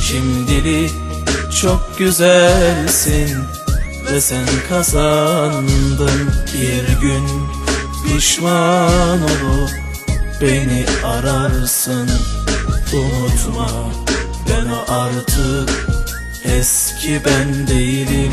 Şimdilik çok güzelsin ve sen kazandın. Bir gün pişman olup beni ararsın. Unutma ben artık eski ben değilim